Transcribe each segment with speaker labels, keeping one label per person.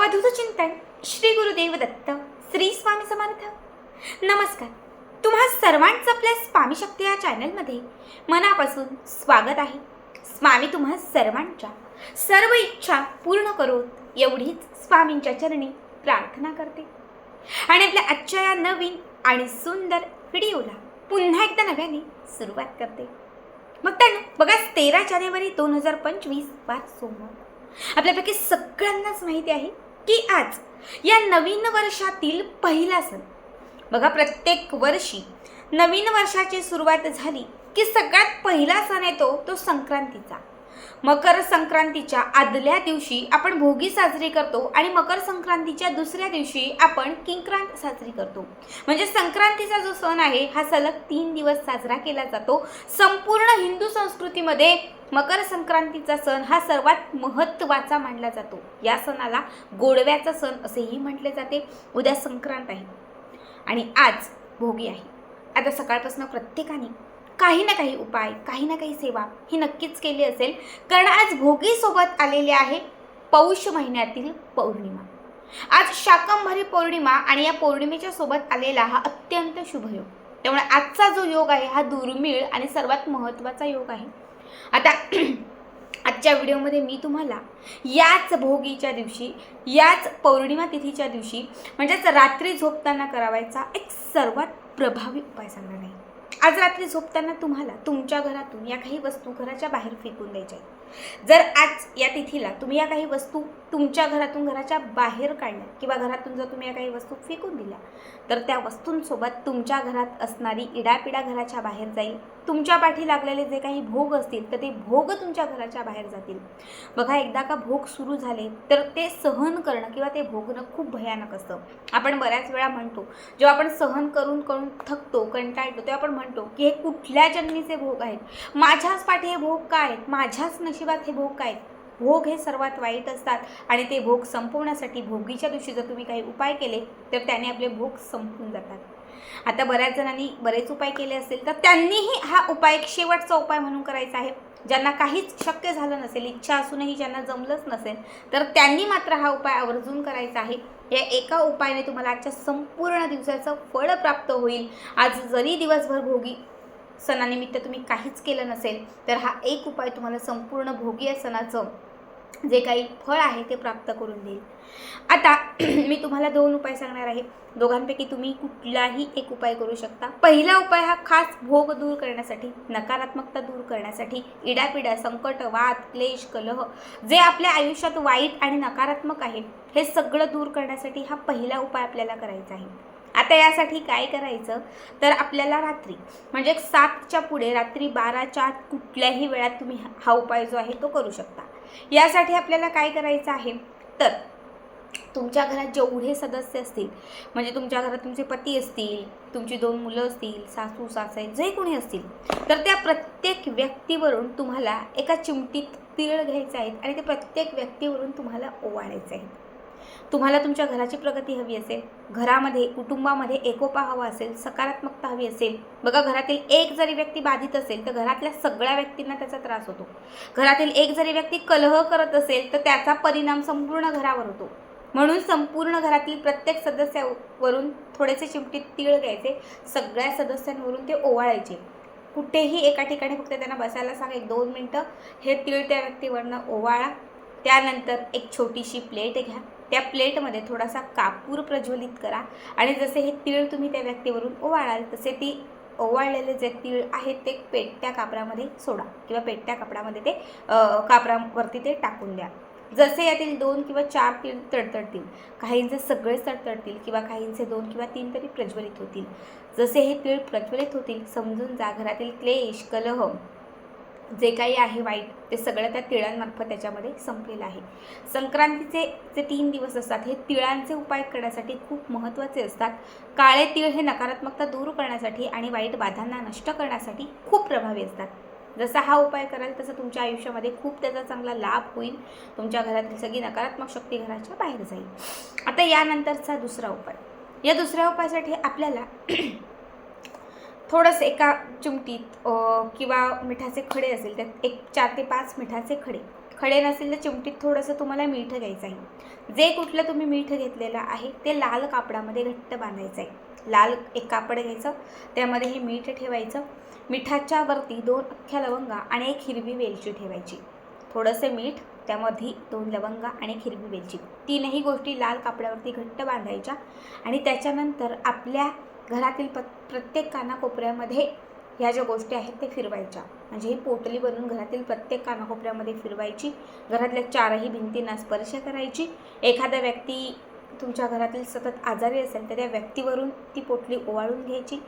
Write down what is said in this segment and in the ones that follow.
Speaker 1: अवधूत चिंतन श्री गुरुदेव दत्त श्री स्वामी समर्थ. नमस्कार. तुम्हा सर्वांचं आपल्या स्वामी शक्ती या चॅनलमध्ये मनापासून स्वागत आहे. स्वामी तुम्हा सर्वांच्या सर्व इच्छा पूर्ण करोत एवढीच स्वामींच्या चरणी प्रार्थना करते. आणि आपल्या आजच्या या नवीन आणि सुंदर व्हिडिओला पुन्हा एकदा नव्याने सुरुवात करते. मग त्यानं बघा तेरा जानेवारी दोन हजार पंचवीस वार सोमवार. आपल्यापैकी सगळ्यांनाच माहिती आहे की आज या नवीन वर्षातील पहिला सण. बघा प्रत्येक वर्षी नवीन वर्षाची सुरुवात झाली की सगळ्यात पहिला सण येतो तो संक्रांतीचा. मकर संक्रांतीच्या आदल्या दिवशी आपण भोगी साजरी करतो आणि मकर संक्रांतीच्या दुसऱ्या दिवशी आपण किंक्रांत साजरी करतो. म्हणजे संक्रांतीचा जो सण आहे हा सलग तीन दिवस साजरा केला जातो. संपूर्ण हिंदू संस्कृतीमध्ये मकर संक्रांतीचा सण हा सर्वात महत्त्वाचा मानला जातो. या सणाला गोडव्याचा सण असेही म्हटले जाते. उद्या संक्रांत आहे. आणि आज भोगी आहे. आता सकाळपासून प्रत्येकाने काही ना काही उपाय काही ना काही सेवा ही नक्कीच केली असेल. कारण आज भोगीसोबत आलेले आहे पौष महिन्यातील पौर्णिमा. आज शाकंभरी पौर्णिमा आणि या पौर्णिमेच्या सोबत आलेला हा अत्यंत शुभ योग. त्यामुळे आजचा जो योग आहे हा दुर्मिळ आणि सर्वात महत्त्वाचा योग आहे. आता आजच्या व्हिडिओमध्ये मी तुम्हाला याच भोगीच्या दिवशी याच पौर्णिमा तिथीच्या दिवशी म्हणजेच रात्री झोपताना करावायचा एक सर्वात प्रभावी उपाय सांगणार आहे. आज रात्री झोपताना तुम्हाला तुमच्या घरातून या काही वस्तू घराच्या बाहेर फेकून द्यायच्या आहेत. जर आज या तिथीला तुम्ही या काही वस्तू तुमच्या घरातून घराच्या बाहेर काढल्या किंवा घरातून जर तुम्ही या काही वस्तू फेकून दिल्या तर त्या वस्तूंसोबत तुमच्या घरात असणारी इडापिडा घराच्या बाहेर जाईल. तुमच्या पाठी लागलेले जे काही भोग असतील तर ते भोग तुमच्या घराच्या बाहेर जातील. बघा एकदा का भोग सुरू झाले तर ते सहन करणं किंवा ते भोगणं खूप भयानक असतं. आपण बऱ्याच वेळा म्हणतो जेव्हा आपण सहन करून करून थकतो कंटाळतो तेव्हा आपण म्हणतो की हे कुठल्या जन्मीचे भोग आहेत? माझ्याच पाठी हे भोग काय आहेत? माझ्याच नशिबात हे भोग काय? आहेत भोग हे सर्वात वाईट असतात. आणि ते भोग संपवण्यासाठी भोगीच्या दिवशी जर तुम्ही काही उपाय केले तर त्याने आपले भोग संपून जातात. आता बऱ्याच जणांनी बरेच उपाय केले असतील तर त्यांनीही हा उपाय एक शेवटचा उपाय म्हणून करायचा आहे. ज्यांना काहीच शक्य झालं नसेल इच्छा असूनही ज्यांना जमलंच नसेल तर त्यांनी मात्र हा उपाय आवर्जून करायचा आहे. या एका उपायाने तुम्हाला आजच्या संपूर्ण दिवसाचं फळ प्राप्त होईल. आज जरी दिवसभर भोगी सणानिमित्त तुम्ही काहीच केलं नसेल तर हा एक उपाय तुम्हाला संपूर्ण भोगी या सणाचं जे काही फळ आहे ते प्राप्त करून देईल. आता मी तुम्हाला दोन उपाय सांगणार आहे. दोघांपैकी तुम्ही कुठलाही एक उपाय करू शकता. पहिला उपाय हा खास भोग दूर करण्यासाठी नकारात्मकता दूर करण्यासाठी इडापिडा संकट वाद क्लेश कलह जे आपल्या आयुष्यात वाईट आणि नकारात्मक आहे हे सगळं दूर करण्यासाठी हा पहिला उपाय आपल्याला करायचा आहे. आता यासाठी काय करायचं? तर आपल्याला रात्री म्हणजे सातच्या पुढे रात्री बाराच्या आत कुठल्याही वेळात तुम्ही हा उपाय जो आहे तो करू शकता. यासाठी आपल्याला काय करायचं आहे? तर तुमच्या घरात जेवढे सदस्य असतील म्हणजे तुमच्या घरात तुमचे पती असतील तुमची दोन मुलं असतील सासू सासरे जे कोणी असतील तर त्या प्रत्येक व्यक्तीवरून तुम्हाला एका चिमटीत तीळ घ्यायचं आहेत आणि ते प्रत्येक व्यक्तीवरून तुम्हाला ओवाळायचं आहेत तुम्हाला तुमच्या घराची प्रगती हवी असेल घरामध्ये कुटुंबामध्ये एकोपा हवा असेल सकारात्मकता हवी असेल. बघा घरातील एक जरी व्यक्ती बाधित असेल तर घरातल्या सगळ्या व्यक्तींना त्याचा त्रास होतो. घरातील एक जरी व्यक्ती कलह करत असेल तर त्याचा परिणाम संपूर्ण घरावर होतो. म्हणून संपूर्ण घरातील प्रत्येक सदस्यावरून थोडेसे चिमटीत तीळ घ्यायचे. सगळ्या सदस्यांवरून ते ओवाळायचे. कुठेही एका ठिकाणी फक्त त्यांना बसायला सांगा एक दोन मिनटं हे तीळ त्या व्यक्तीवरनं ओवाळा. त्यानंतर एक छोटीशी प्लेट घ्या. त्या प्लेटमध्ये थोडासा कापूर प्रज्वलित करा. आणि जसे हे तीळ तुम्ही त्या व्यक्तीवरून ओवाळाल तसे ती ओवाळलेले जे तीळ आहेत ते पेटत्या कापरामध्ये सोडा किंवा पेटत्या कापडामध्ये ते कापरावरती ते टाकून द्या. जसे यातील दोन किंवा चार तीळ तडतडतील काहींचे सगळेच तडतडतील किंवा काहींचे दोन किंवा तीन तरी प्रज्वलित होतील. जसे हे तीळ प्रज्वलित होतील समजून जा घरातील क्लेश कलह जे काही आहे वाईट ते सगळं त्या तिळांमार्फत त्याच्यामध्ये संपलेलं आहे. संक्रांतीचे जे तीन दिवस असतात हे तिळांचे उपाय करण्यासाठी खूप महत्त्वाचे असतात. काळे तिळ हे नकारात्मकता दूर करण्यासाठी आणि वाईट बाधांना नष्ट करण्यासाठी खूप प्रभावी असतात. जसा हा उपाय कराल तसं तुमच्या आयुष्यामध्ये खूप त्याचा चांगला लाभ होईल. तुमच्या घरातील सगळी नकारात्मक शक्ती घराच्या बाहेर जाईल. आता यानंतरचा दुसरा उपाय. या दुसऱ्या उपायासाठी आपल्याला थोडंसं एका चिमटीत किंवा मिठाचे खडे असेल त्यात एक चार ते पाच मिठाचे खडे. खडे नसेल तर चिमटीत थोडंसं तुम्हाला मीठ घ्यायचं आहे. जे कुठलं तुम्ही मीठ घेतलेलं आहे ते लाल कापडामध्ये घट्ट बांधायचं आहे. लाल एक कापड घ्यायचं त्यामध्ये हे मीठ ठेवायचं. मिठाच्या वरती दोन अख्ख्या लवंगा आणि एक हिरवी वेलची ठेवायची. थोडंसं मीठ त्यामध्ये दोन लवंगा आणि एक हिरवी वेलची. तीनही गोष्टी लाल कापडावरती घट्ट बांधायच्या आणि त्याच्यानंतर आपल्या घरातील प प्रत्येक कानाकोपऱ्यामध्ये ह्या ज्या गोष्टी आहेत ते फिरवायच्या. म्हणजे ही पोटली बनवून घरातील प्रत्येक कानाकोपऱ्यामध्ये फिरवायची. घरातल्या चारही भिंतींना स्पर्श करायची. एखादा व्यक्ती तुमच्या घरातील सतत आजारी असेल तर त्या व्यक्तीवरून ती पोटली ओवाळून घ्यायची.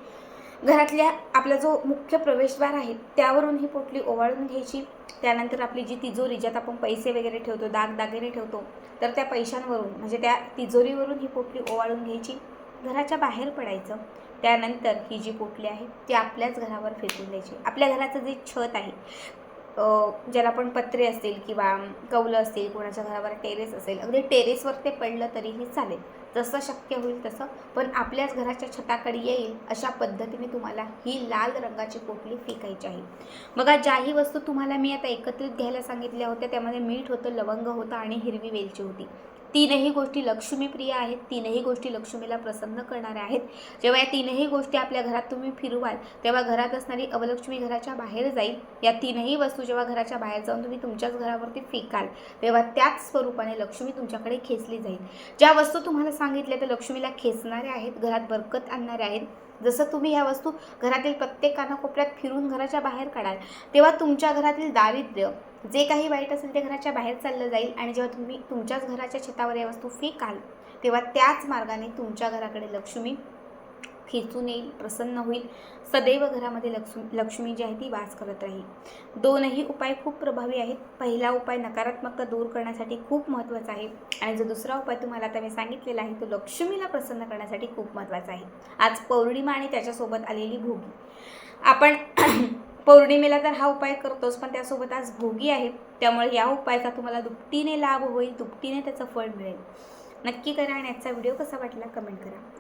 Speaker 1: घरातल्या आपला जो मुख्य प्रवेशद्वार आहे त्यावरून ही पोटली ओवाळून घ्यायची. त्यानंतर आपली जी तिजोरी ज्यात आपण पैसे वगैरे ठेवतो दागदागिने ठेवतो तर त्या पैशांवरून म्हणजे त्या तिजोरीवरून ही पोटली ओवाळून घ्यायची. घराच्या बाहेर पडायचं. त्यानंतर ही जी पोटली आहे ती आपल्याच घरावर फेकून द्यायची. आपल्या घराचं जे छत आहे ज्याला आपण पत्रे असतील किंवा कौलं असतील कोणाच्या घरावर टेरेस असेल अगदी टेरेसवर ते पडलं तरीही चालेल. जसं शक्य होईल तसं. पण आपल्याच घराच्या छताकडे येईल अशा पद्धतीने तुम्हाला ही लाल रंगाची पोटली फेकायची आहे. बघा ज्याही वस्तू तुम्हाला मी आता एकत्रित घ्यायला सांगितल्या होत्या त्यामध्ये मीठ होतं लवंग होतं आणि हिरवी वेलची होती. तीनही गोष्टी लक्ष्मीप्रिय आहेत तीनही गोष्टी लक्ष्मीला प्रसन्न करणाऱ्या आहेत. जेव्हा या तीनही गोष्टी आपल्या घरात तुम्ही फिरवाल तेव्हा घरात असणारी अवलक्ष्मी घराच्या बाहेर जाईल. या तीनही वस्तू जेव्हा घराच्या बाहेर जाऊन तुम्ही तुमच्याच घरावरती फेकाल तेव्हा त्याच स्वरूपाने लक्ष्मी तुमच्याकडे खेचली जाईल. ज्या वस्तू तुम्हाला सांगितल्या त्या लक्ष्मीला खेचणाऱ्या आहेत घरात बरकत आणणाऱ्या आहेत जसं तुम्ही ह्या वस्तू घरातील प्रत्येक कानाकोपऱ्यात फिरून घराच्या बाहेर काढाल तेव्हा तुमच्या घरातील दारिद्र्य जे काही वाईट असेल ते घराच्या बाहेर चाललं जाईल आणि जेव्हा तुम्ही तुमच्याच घराच्या छतावर या वस्तू फेकाल तेव्हा त्याच मार्गाने तुमच्या घराकडे लक्ष्मी खेचून येईल प्रसन्न होईल. सदैव घरामध्ये लक्ष्मी लक्ष्मी जी आहे ती वास करत राहील. दोनही उपाय खूप प्रभावी आहेत. पहिला उपाय नकारात्मकता दूर करण्यासाठी खूप महत्त्वाचा आहे. आणि जो दुसरा उपाय तुम्हाला आता मी सांगितलेला आहे तो लक्ष्मीला प्रसन्न करण्यासाठी खूप महत्त्वाचा आहे. आज पौर्णिमा आणि त्याच्यासोबत आलेली भोगी. आपण पौर्णिमेला तर हा उपाय करतोच पण त्यासोबत आज भोगी आहे. त्यामुळे या उपायाचा तुम्हाला दुपटीने लाभ होईल दुपटीने त्याचं फळ मिळेल. नक्की करा आणि आजचा व्हिडिओ कसा वाटला कमेंट करा.